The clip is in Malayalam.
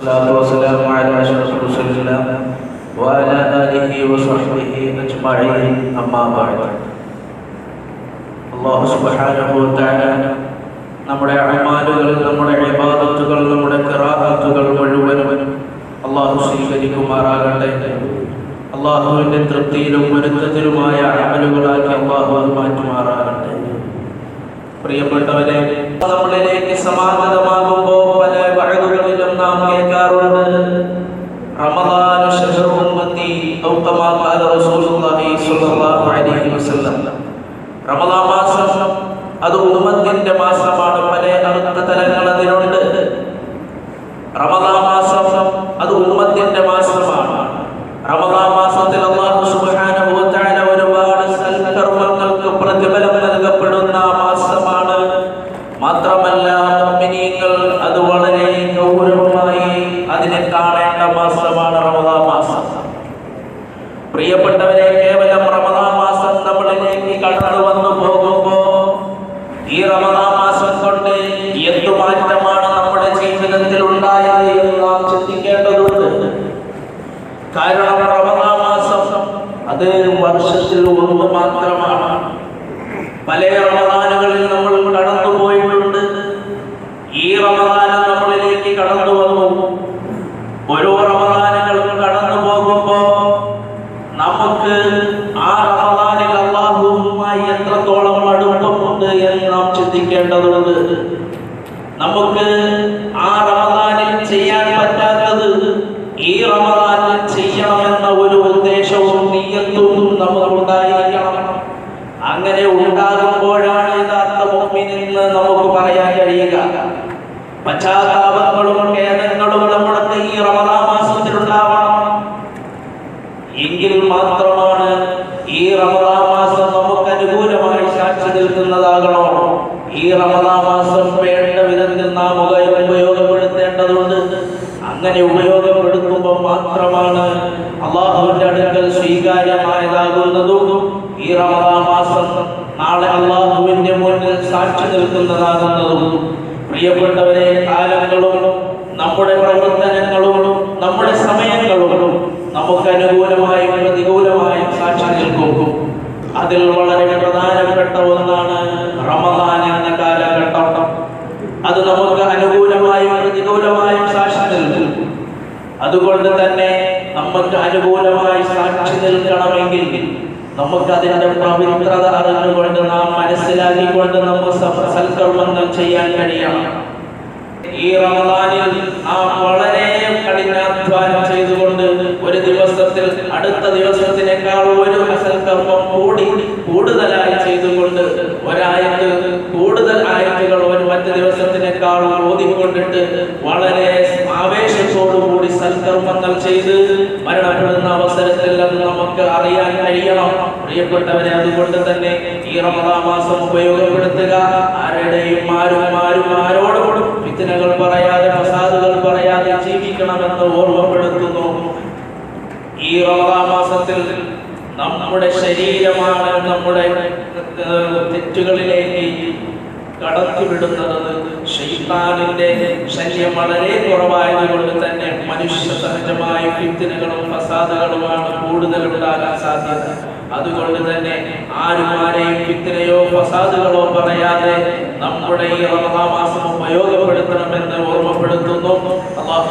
الصلاة والسلام على أشرف رسول الله وعلى آله وصحبه أجمعين أما بعد അള്ളാഹു സുബ്ഹാനഹു വതആല നമ്മുടെ അമാലുകൾ നമ്മുടെ ഇബാദത്തുകൾ നമ്മുടെ ഖിറാഅത്തുകൾ മുഴുവനും അള്ളാഹു സ്വീകരിക്കുമാറാകട്ടെ അള്ളാഹുവിൻ്റെ തൃപ്തിയിലും പൊരുത്തത്തിലുമായ അമലുകളാക്കി അള്ളാഹു അത് മാറ്റുമാറാകട്ടെ പ്രിയപ്പെട്ടവരെ നമ്മളിലേക്ക് സമാഗതമാകുമ്പോൾ പല വഴകുകളിലും നാം കേൾക്കാറുണ്ട് റമദാൻ ശഹ്റു ഉമ്മത്തി റസൂലുള്ളാഹി സ്വല്ലല്ലാഹു അലൈഹി വസല്ലം. റമദാൻ മാസം അത് ഉമ്മത്തിന്റെ മാസമാണ്. പല അടുത്ത തലങ്ങൾ അതിനുണ്ട് മാസം അത് ഉമ്മത്തിന്റെ മാസമാണ്. റമദാൻ മാസത്തിൽ അല്ലാഹു സുബ്ഹാനഹു വ തആല ഒരുപാട് സൽക്കർമ്മങ്ങൾക്ക് പ്രതിഫലം നൽകപ്പെടുന്ന മാസമാണ് റമദാൻ മാസം. പ്രിയപ്പെട്ടവരെ കേവലം റമദാൻ മാസം നമ്മളിലേക്ക് കടന്നു വന്നു പോകുമ്പോ ഈ റമദാൻ മാസം കൊണ്ട് എന്തു മാറ്റമാണ് നമ്മുടെ ജീവിതത്തിൽ ഉണ്ടായത് എന്ന് നാം ചിന്തിക്കേണ്ടതുണ്ട്. കാരണം റമദാൻ മാസം അത് വർഷത്തിൽ ഒന്ന് മാത്രമാണ്. പല എത്രത്തോളം അടുപ്പമുണ്ട് എന്ന് നാം ചിന്തിക്കേണ്ടതുണ്ട്. നമുക്ക് ആ റമദാനിൽ ചെയ്യാൻ പറ്റാത്തത് ഈ റമദാനിൽ ചെയ്യണമെന്ന ഒരു ഉദ്ദേശവും നീയത്തും നമുക്കുണ്ടായിരിക്കണം. അങ്ങനെ ഉണ്ടാകുമ്പോഴാണ് യഥാർത്ഥ മോമിനെന്ന് നമുക്ക് പറയാൻ കഴിയുക. പശ്ചാത്താപങ്ങളും ഖേദങ്ങളും നമ്മുടെ ഈ റമദാൻ മാസത്തിൽ ഉണ്ടാവണം എങ്കിൽ മാത്രമാണ് അങ്ങനെ ഉപയോഗപ്പെടുത്തുമ്പോൾ മാത്രമാണ് അള്ളാഹുവിന്റെ അടുക്കൽ സ്വീകാര്യമായതാകുന്നതും ഈ റമദാൻ മാസം നാളെ അള്ളാഹുവിന്റെ മുന്നിൽ സാക്ഷി നിൽക്കുന്നതാകുന്നതും. പ്രിയപ്പെട്ടവരെ കാലങ്ങളും നമ്മുടെ പ്രവർത്തനങ്ങളും നമ്മുടെ സമയങ്ങളും നമുക്ക് അനുകൂലമായും പ്രതികൂലമായും സാക്ഷി നിൽക്കും. അതിൽ വളരെ പ്രധാനപ്പെട്ട ഒന്നാണ് റമദാൻ എന്ന കാലഘട്ടം. അത് നമുക്ക് അനുകൂലമായും പ്രതികൂലമായും സാക്ഷി നിൽക്കും അതുകൊണ്ട് തന്നെ നമുക്ക് അനുകൂലമായി സാക്ഷി നിൽക്കണമെങ്കിൽ നമുക്ക് അതിന്റെ പവിത്രത അറിഞ്ഞുകൊണ്ട് നാം മനസ്സിലാക്കിക്കൊണ്ട് നമുക്ക് സൽക്കർമ്മങ്ങൾ ചെയ്യാൻ കഴിയണം. ഈ റമദാനിൽ നാം വളരെ കഠിനാധ്വാനം സൽക്കർമ്മങ്ങൾ ചെയ്ത് മരണപ്പെടുന്ന അവസരത്തിൽ അത് നമുക്ക് അറിയാൻ കഴിയണം. പ്രിയപ്പെട്ടവരെ അതുകൊണ്ട് തന്നെ ഈ റമദാ മാസം ഉപയോഗപ്പെടുത്തുക. ആരുടെയും ആരും ആരും ആരോടും വിത്തനകൾ പറയാതെ പ്രസാദുകൾ പറയാതെ ജീവിക്കണമെന്ന് ഓർമ്മപ്പെടുത്തുന്നു. ഈ റമദാ മാസത്തിൽ നമ്മുടെ ശരീരമാണ് നമ്മുടെ ഏഹ്, തെറ്റുകളിലേക്ക് കടത്തിവിടുന്നത് ഷെയ്ത്താനിന്റെ ശല്യം വളരെ കുറവായതുകൊണ്ട് തന്നെ മനുഷ്യ സഹജമായ ഫിത്തിനുകളും ഫസാദുകളുമാണ് കൂടുതൽ ഉണ്ടാകാൻ സാധ്യത. അതുകൊണ്ട് തന്നെ ആരും ആരെയും ഫിത്തിനയോ ഫസാദുകളോ പറയാതെ നമ്മുടെ ഈ റമദാ മാസം ഉപയോഗപ്പെടുത്തണമെന്ന് ഓർമ്മപ്പെടുത്തുന്നു. അള്ളാഹു